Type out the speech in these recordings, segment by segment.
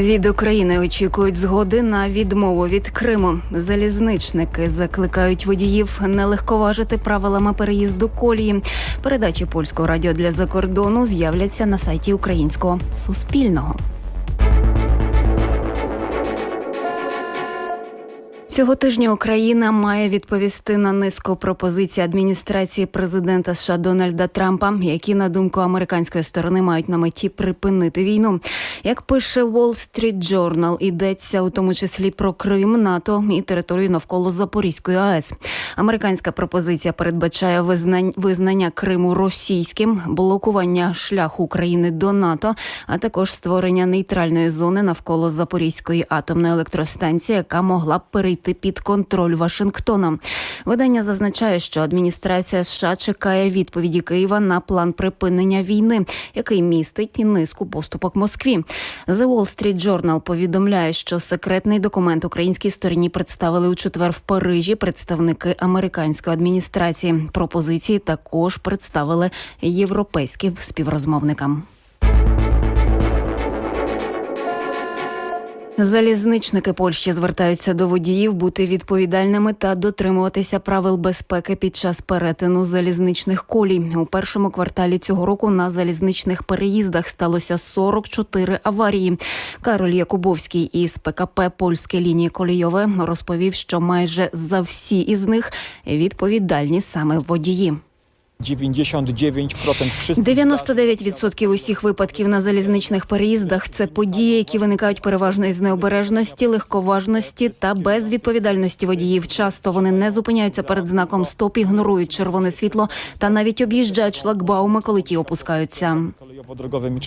Від України очікують згоди на відмову від Криму. Залізничники закликають водіїв не легковажити правилами переїзду колії. Передачі польського радіо для закордону з'являться на сайті Українського Суспільного. Цього тижня Україна має відповісти на низку пропозицій адміністрації президента США Дональда Трампа, які на думку американської сторони мають на меті припинити війну. Як пише Wall Street Journal, йдеться у тому числі про Крим, НАТО і територію навколо Запорізької АЕС. Американська пропозиція передбачає визнання Криму російським, блокування шляху України до НАТО, а також створення нейтральної зони навколо Запорізької атомної електростанції, яка могла б перейти під контроль Вашингтона. Видання зазначає, що адміністрація США чекає відповіді Києва на план припинення війни, який містить і низку поступок Москві. The Wall Street Journal повідомляє, що секретний документ українській стороні представили у четвер в Парижі представники американської адміністрації. Пропозиції також представили європейським співрозмовникам. Залізничники Польщі звертаються до водіїв бути відповідальними та дотримуватися правил безпеки під час перетину залізничних колій. У першому кварталі цього року на залізничних переїздах сталося 44 аварії. Кароль Якубовський із ПКП Польське лінії Колійове розповів, що майже за всі із них відповідальні саме водії. 99% wszystkich 99% усіх випадків на залізничних переїздах це події, які виникають переважно із необережності, легковажності та безвідповідальності водіїв. Часто вони не зупиняються перед знаком стоп, ігнорують червоне світло та навіть об'їжджають шлагбауми, коли ті опускаються.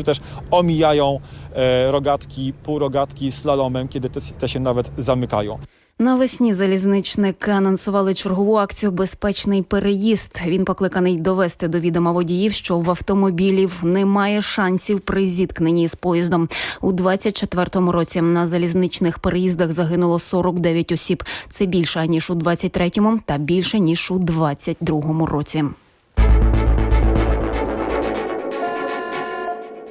też omijają e, rogatki, półrogatki slalomem, kiedy te, te się nawet zamykają. Навесні залізничники анонсували чергову акцію Безпечний переїзд. Він покликаний довести до відома водіїв, що в автомобілів немає шансів при зіткненні з поїздом. У 24-му році на залізничних переїздах загинуло 49 осіб. Це більше ніж у 23-му та більше ніж у 22-му році.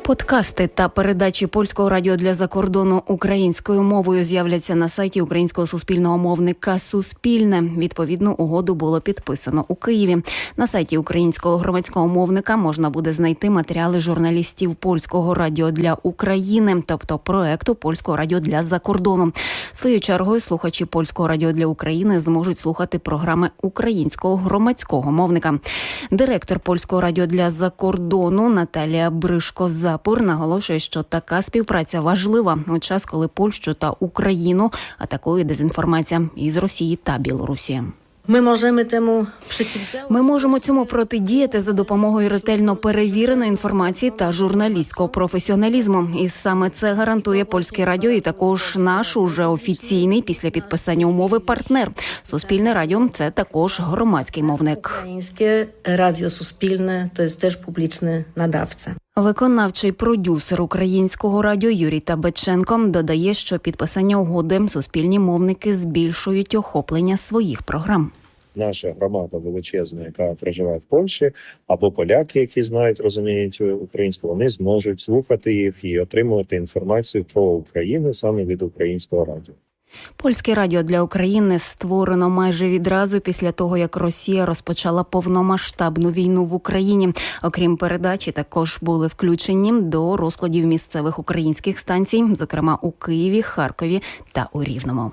Подкасти та передачі польського радіо для закордону українською мовою з'являться на сайті українського суспільного мовника Суспільне. Відповідну угоду було підписано у Києві. На сайті українського громадського мовника можна буде знайти матеріали журналістів польського радіо для України, тобто проекту польського радіо для закордону. Своєю чергою слухачі польського радіо для України зможуть слухати програми українського громадського мовника. Директор польського радіо для закордону Наталія Бришко Запур наголошує, що така співпраця важлива у час, коли Польщу та Україну атакує дезінформація із Росії та Білорусі. Ми можемо przeciwdziałać. Ми можемо цьому протидіяти за допомогою ретельно перевіреної інформації та журналістського професіоналізму. І саме це гарантує польське радіо, і також наш уже офіційний після підписання умови партнер. Суспільне радіо це також громадський мовник. Radio Suspilne to jest też publiczny nadawca. Виконавчий продюсер українського радіо Юрій Табаченко додає, що підписання угоди суспільні мовники збільшують охоплення своїх програм. наша громада величезна, яка проживає в Польщі, або поляки, які знають, розуміють українську, вони зможуть слухати їх і отримувати інформацію про Україну саме від українського радіо. Польське радіо для України створено майже відразу після того, як Росія розпочала повномасштабну війну в Україні. Окрім передачі, також були включені до розкладів місцевих українських станцій, зокрема у Києві, Харкові та у Рівному.